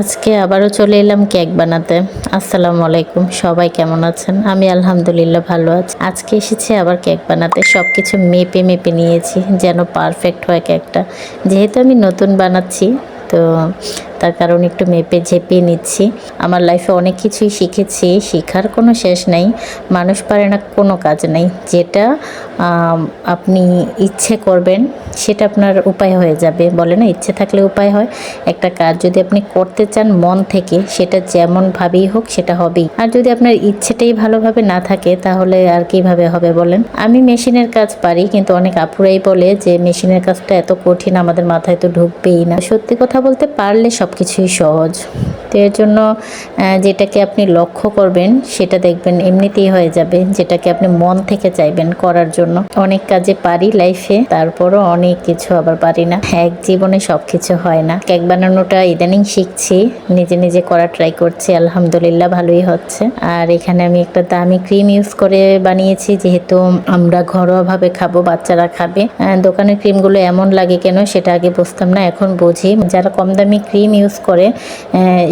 আজকে আবারও চলে এলাম কেক বানাতে। আসসালামু আলাইকুম, সবাই কেমন আছেন? আমি আলহামদুলিল্লাহ ভালো আছি। আজকে এসেছি আবার কেক বানাতে। সব কিছু মেপে মেপে নিয়েছি যেন পারফেক্ট হয় কেকটা। যেহেতু আমি নতুন বানাচ্ছি, তো তার কারণ একটু মেপে ঝেপে নিচ্ছি। আমার লাইফে অনেক কিছুই শিখেছি, শেখার কোনো শেষ নেই, মানুষ পারে না কোনো কাজ নেই। যেটা আপনি ইচ্ছে করবেন, সেটা আপনার উপায় হয়ে যাবে। বলে না, ইচ্ছে থাকলে উপায় হয়। একটা কাজ যদি আপনি করতে চান মন থেকে, সেটা যেমনভাবেই হোক, সেটা হবেই। আর যদি আপনার ইচ্ছেটাই ভালোভাবে না থাকে, তাহলে আর কীভাবে হবে বলেন? আমি মেশিনের কাজ পারি, কিন্তু অনেক আপুরাই বলে যে, মেশিনের কাজটা এত কঠিন, আমাদের মাথায় তো ঢুকবেই না। সত্যি কথা বলতে পারলে সব কিছুই সহজ। তো এর জন্য যেটাকে আপনি লক্ষ্য করবেন, সেটা দেখবেন এমনিতেই হয়ে যাবে, যেটাকে আপনি মন থেকে চাইবেন করার জন্য। অনেক কাজে পারি লাইফে তারপরও অনেক কিছু আবার পারি না। এক জীবনে সব কিছু হয় না। কেক বানানোটা ইদানিং শিখছি, নিজে নিজে করা ট্রাই করছি, আলহামদুলিল্লাহ ভালোই হচ্ছে। আর এখানে আমি একটা দামি ক্রিম ইউজ করে বানিয়েছি, যেহেতু আমরা ঘরোয়াভাবে খাব, বাচ্চারা খাবে। দোকানের ক্রিমগুলো এমন লাগে কেন, সেটা আগে বুঝতাম না, এখন বুঝি। যারা কম দামি ক্রিম ইউজ করে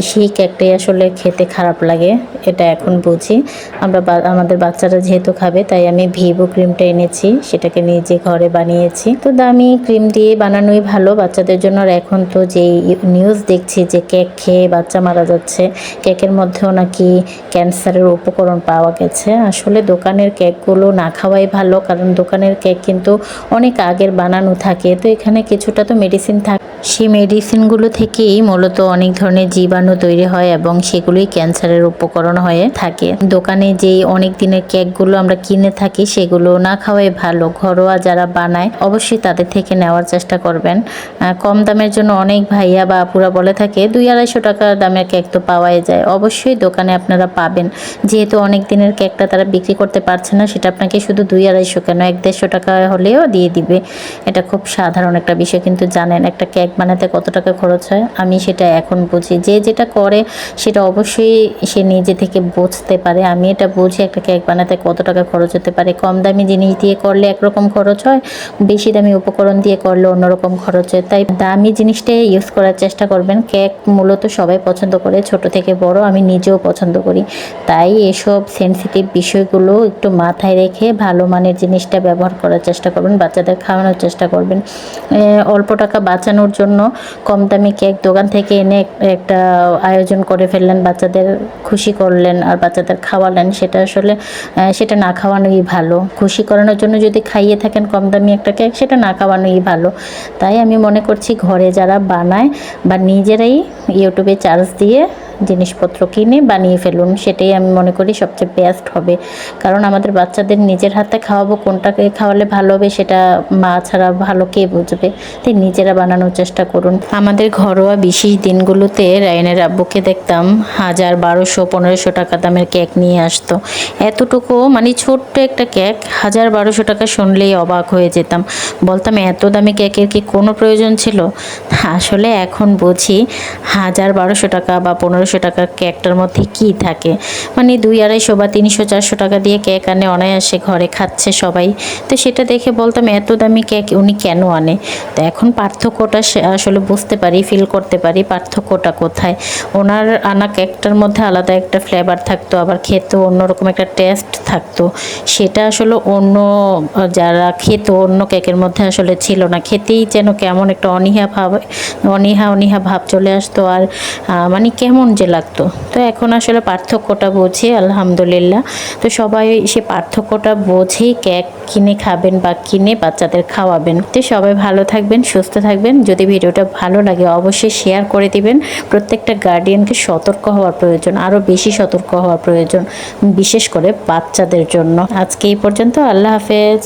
সেই কেকটাই আসলে খেতে খারাপ লাগে, এটা এখন বুঝি। আমরা আমাদের বাচ্চারা যেহেতু খাবে, তাই আমি ভিভো ক্রিমটা এনেছি, সেটাকে নিজে ঘরে বানিয়েছি। তো দামি ক্রিম দিয়ে বানানোই ভালো, বাচ্চাদের জন্য। আর এখন তো যেই নিউজ দেখছি যে কেক খেয়ে বাচ্চা মারা যাচ্ছে কেকের মধ্যেও নাকি ক্যান্সারের উপকরণ পাওয়া গেছে। আসলে দোকানের কেকগুলো না খাওয়াই ভালো, কারণ দোকানের কেক কিন্তু অনেক আগের বানানো থাকে। তো এখানে কিছুটা তো মেডিসিন থাকে সেই মেডিসিনগুলো থেকেই মূলত অনেক ধরনের জীবাণু তৈরি হয় এবং সেগুলোই ক্যান্সারের উপকরণ হয়ে থাকে। দোকানে যেই অনেক দিনের কেকগুলো আমরা কিনে থাকি, সেগুলো না খাওয়াই ভালো। ঘরোয়া যারা বানায়, অবশ্যই তাদের থেকে নেওয়ার চেষ্টা করবেন। কম দামের জন্য অনেক ভাইয়া বা আপুরা বলে থাকে, দুই আড়াইশো টাকা দামের কেক তো পাওয়াই যায়। অবশ্যই দোকানে আপনারা পাবেন। যেহেতু অনেক দিনের কেকটা তারা বিক্রি করতে পারছে না, সেটা আপনাকে শুধু দুই আড়াইশো কেন, এক দেড়শো টাকা হলেও দিয়ে দিবে। এটা খুব সাধারণ একটা বিষয়, কিন্তু জানেন, একটা কেক বানাতে কত টাকা খরচ হয়, আমি সেটা এখন বুঝি। যে যেটা করে, সেটা অবশ্যই সে নিজে থেকে বুঝতে পারে। আমি এটা বুঝি একটা কেক বানাতে কত টাকা খরচ হতে পারে। কম দামি জিনিস দিয়ে করলে একরকম খরচ হয়, বেশি দামি উপকরণ দিয়ে করলে অন্যরকম খরচ হয়। তাই দামি জিনিসটাই ইউজ করার চেষ্টা করবেন। কেক মূলত সবাই পছন্দ করে, ছোট থেকে বড় আমি নিজেও পছন্দ করি। তাই এসব সেন্সিটিভ বিষয়গুলো একটু মাথায় রেখে ভালো মানের জিনিসটা ব্যবহার করার চেষ্টা করবেন, বাচ্চাদের খাওয়ানোর চেষ্টা করবেন। অল্প টাকা বাঁচানোর জন্য কম দামি কেক দোকান থেকে এনে একটা আয়োজন করে ফেললেন, বাচ্চাদের খুশি করলেন আর বাচ্চাদের খাওয়ালেন। সেটা আসলে সেটা না খাওয়ানোই ভালো। খুশি করানোর জন্য যদি খাইয়ে থাকেন কম দামি একটা কেক, সেটা না খাওয়ানোই ভালো। তাই আমি মনে করছি ঘরে যারা বানায় বা নিজেরাই ইউটিউবে চার্জ দিয়ে জিনিসপত্র কিনে বানিয়ে ফেলুন, সেটাই আমি মনে করি সবচেয়ে বেস্ট হবে। কারণ আমাদের বাচ্চাদের নিজের হাতে খাওয়াবো, কোনটাকে খাওয়ালে ভালো হবে সেটা মা ছাড়া ভালো কে বুঝবে? তাই নিজেরা বানানোর চেষ্টা করুন। আমাদের ঘরোয়া বিশেষ দিনগুলোতে রায়নের আব্বুকে দেখতাম হাজার বারোশো, পনেরোশো টাকা দামের কেক নিয়ে আসতো। এতটুকু মানে ছোট্ট একটা কেক হাজার বারোশো টাকা শুনলেই অবাক হয়ে যেতাম। বলতাম, এত দামি কেকের কি কোনো প্রয়োজন ছিল? আসলে এখন বুঝি হাজার বারোশো টাকা বা পনেরোশো টাকার কেকটার মধ্যে কি থাকে? মানে দুই আড়াইশো বা তিনশো, চারশো টাকা দিয়ে কেক আনে, অনায়াসে ঘরে খাচ্ছে সবাই। তো সেটা দেখে বলতাম, এত দামি কেক উনি কেন আনে? তো এখন পার্থক্যটা আসলে বুঝতে পারি ফিল করতে পারি পার্থক্যটা কোথায়। ওনার আনা কেকটার মধ্যে আলাদা একটা ফ্লেভার থাকতো, আবার খেতেও অন্যরকম একটা টেস্ট থাকতো। সেটা আসলে অন্য, যারা খেত, অন্য কেকের মধ্যে আসলে ছিল না। খেতেই যেন কেমন একটা অনীহা ভাব, অনীহা অনীহা ভাব চলে আসতো। আর মানে কেমন যে লাগতো। তো এখন আসলে পার্থক্যটা বুঝি, আলহামদুলিল্লাহ। তো সবাই সে পার্থক্যটা বোঝেই কেক কিনে খাবেন বা কিনে বাচ্চাদের খাওয়াবেন। তো সবাই ভালো থাকবেন, সুস্থ থাকবেন। যদি ভিডিওটা ভালো লাগে অবশ্যই শেয়ার করে দিবেন। প্রত্যেকটা গার্ডিয়ানকে সতর্ক হওয়ার প্রয়োজন আরও বেশি সতর্ক হওয়ার প্রয়োজন, বিশেষ করে বাচ্চাদের জন্য। আজকে এই পর্যন্ত, আল্লাহ হাফেজ।